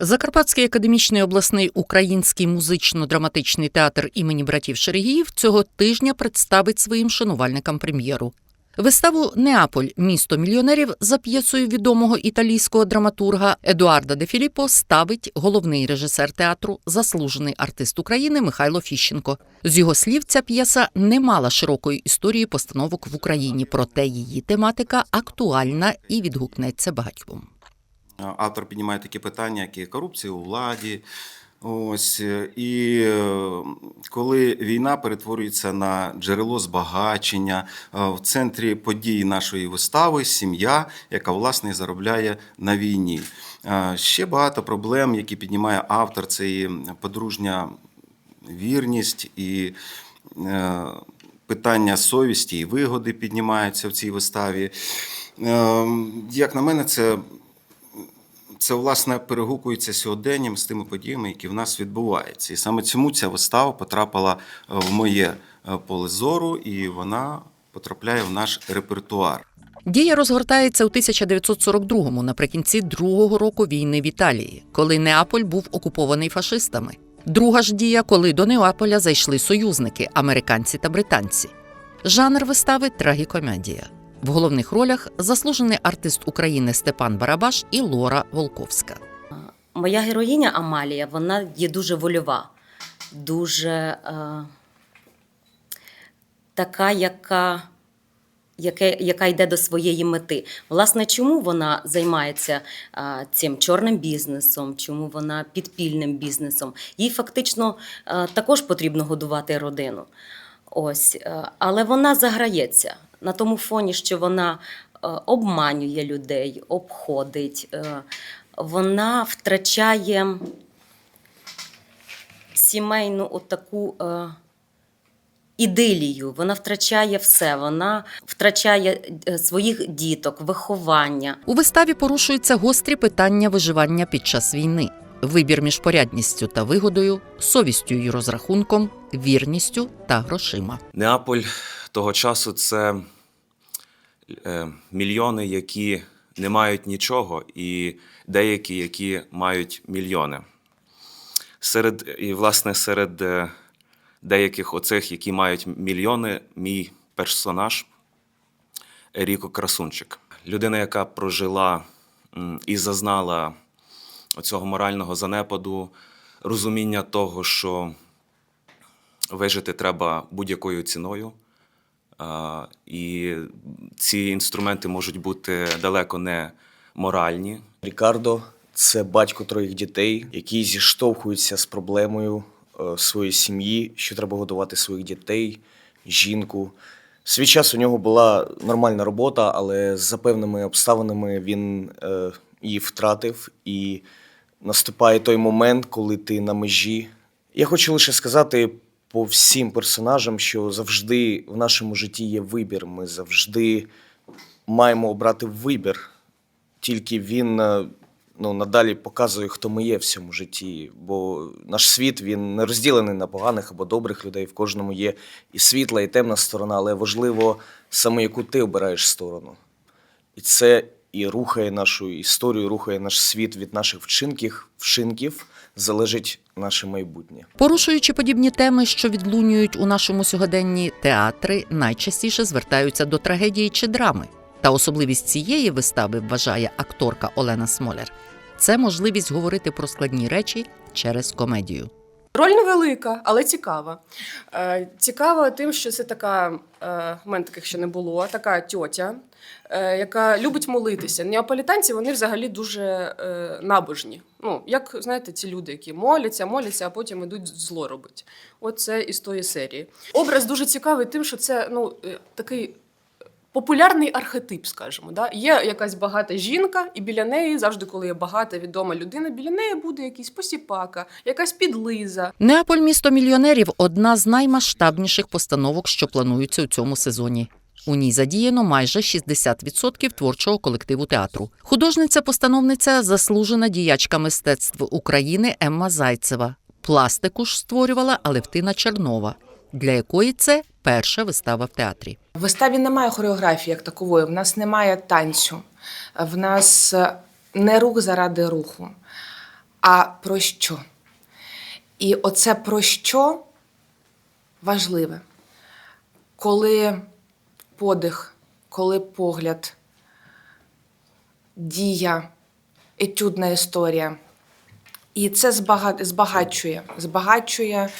Закарпатський академічний обласний український музично-драматичний театр імені братів Шерегіїв цього тижня представить своїм шанувальникам прем'єру. Виставу Неаполь місто мільйонерів за п'єсою відомого італійського драматурга Едуарда де Філіппо ставить головний режисер театру, заслужений артист України Михайло Фіщенко. З його слів, ця п'єса не мала широкої історії постановок в Україні, проте її тематика актуальна і відгукнеться багатьом. Автор піднімає такі питання, як і корупція у владі. Ось е, і е, коли війна перетворюється на джерело збагачення е, в центрі подій нашої вистави, сім'я, яка власне заробляє на війні. Ще багато проблем, які піднімає автор, це і подружня вірність і питання совісті і вигоди піднімаються в цій виставі. Е, Як на мене, це це власне перегукується сьогоденням з тими подіями, які в нас відбуваються. І саме цьому ця вистава потрапила е, в моє е, поле зору, і вона потрапляє в наш репертуар. Дія розгортається у 1942-му, наприкінці другого року війни в Італії, коли Неаполь був окупований фашистами. Друга ж дія, коли до Неаполя зайшли союзники американці та британці. Жанр вистави трагікомедія. В головних ролях заслужений артист України Степан Барабаш і Лора Волковська. Моя героїня Амалія, вона є дуже вольова, дуже е, така, яка, яке, яка йде до своєї мети. Власне, чому вона займається е, цим чорним бізнесом, чому вона підпільним бізнесом? Їй фактично е, також потрібно годувати родину. Ось, е, але вона заграється на тому фоні, що вона е, обманює людей, обходить. е, Вона втрачає сімейну отаку е, ідилію, вона втрачає все, вона втрачає своїх діток, виховання. У виставі порушуються гострі питання виживання під час війни, вибір між порядністю та вигодою, совістю і розрахунком, вірністю та грошима. Неаполь того часу це мільйони, які не мають нічого, і деякі, які мають мільйони. Серед, і, власне, серед е, деяких оцих, які мають мільйони, мій персонаж Еріко Красунчик. Людина, яка прожила і зазнала оцього морального занепаду, розуміння того, що вижити треба будь-якою ціною. І ці інструменти можуть бути далеко не моральні. Рікардо це батько троїх дітей, який зіштовхується з проблемою е, своєї сім'ї, що треба годувати своїх дітей, жінку. Свій час у нього була нормальна робота, але за певними обставинами він е, її втратив, і наступає той момент, коли ти на межі. Я хочу лише сказати по всім персонажам, що завжди в нашому житті є вибір. Ми завжди маємо обрати вибір тільки він е, ну, надалі показує, хто ми є в цьому житті. Бо наш світ він не розділений на поганих або добрих людей. В кожному є і світла, і темна сторона, але важливо саме яку ти обираєш сторону. І це і рухає нашу історію, рухає наш світ від наших вчинків, вчинків залежить наше майбутнє. Порушуючи подібні теми, що відлунюють у нашому сьогоденні, театри найчастіше звертаються до трагедії чи драми. Та особливість цієї вистави вважає акторка Олена Смоляр. Це можливість говорити про складні речі через комедію. Роль невелика, але цікава. Е, цікава тим, що це така, е, в мене таких ще не було, така тьотя, е, яка любить молитися. Неаполітанці вони взагалі дуже набожні. Ну, як знаєте, ці люди, які моляться, моляться, а потім ідуть зло робити. От це із тої серії. Образ дуже цікавий тим, що це ну, такий. Популярний архетип, скажімо, да? є якась багата жінка, і біля неї завжди, коли є багата відома людина, біля неї буде якийсь посіпака, якась підлиза, Неаполь місто мільйонерів одна з наймасштабніших постановок, що плануються у цьому сезоні. У ній задіяно майже 60% творчого колективу театру. Художниця-постановниця заслужена діячка мистецтв України Емма Зайцева. Пластику ж створювала Алевтина Чернова, для якої це перша вистава в театрі. В виставі немає хореографії як такової, в нас немає танцю, в нас е, не рух заради руху. а про що. І оце про що важливе. Коли подих, коли погляд, дія, етюдна історія. І це збагачує, збагачує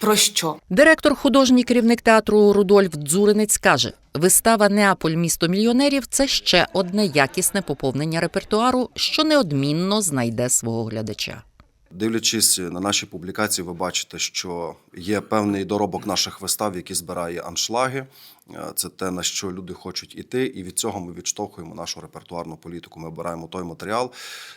про що? Директор, художній керівник театру Рудольф Дзуринець каже: вистава Неаполь місто мільйонерів це ще одне якісне поповнення репертуару, що неодмінно знайде свого глядача. Дивлячись на наші публікації, ви бачите, що є певний доробок наших вистав, який збирає аншлаги. Е, Це те, на що люди хочуть іти, і від цього ми відштовхуємо нашу репертуарну політику. Ми обираємо той матеріал,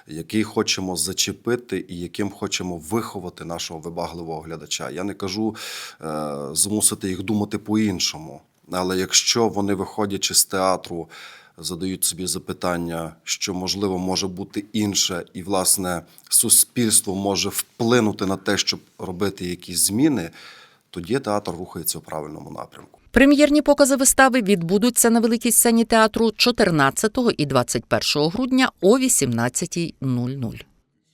який хочемо зачепити і яким хочемо виховати нашого вибагливого глядача. Я не кажу е, змусити їх думати по-іншому, але якщо вони, виходячи з театру, задають собі запитання, що можливо може бути інше, і власне суспільство може вплинути на те, щоб робити якісь зміни, тоді театр рухається у правильному напрямку. Прем'єрні покази вистави відбудуться на великій сцені театру 14 і 21 грудня о 18.00.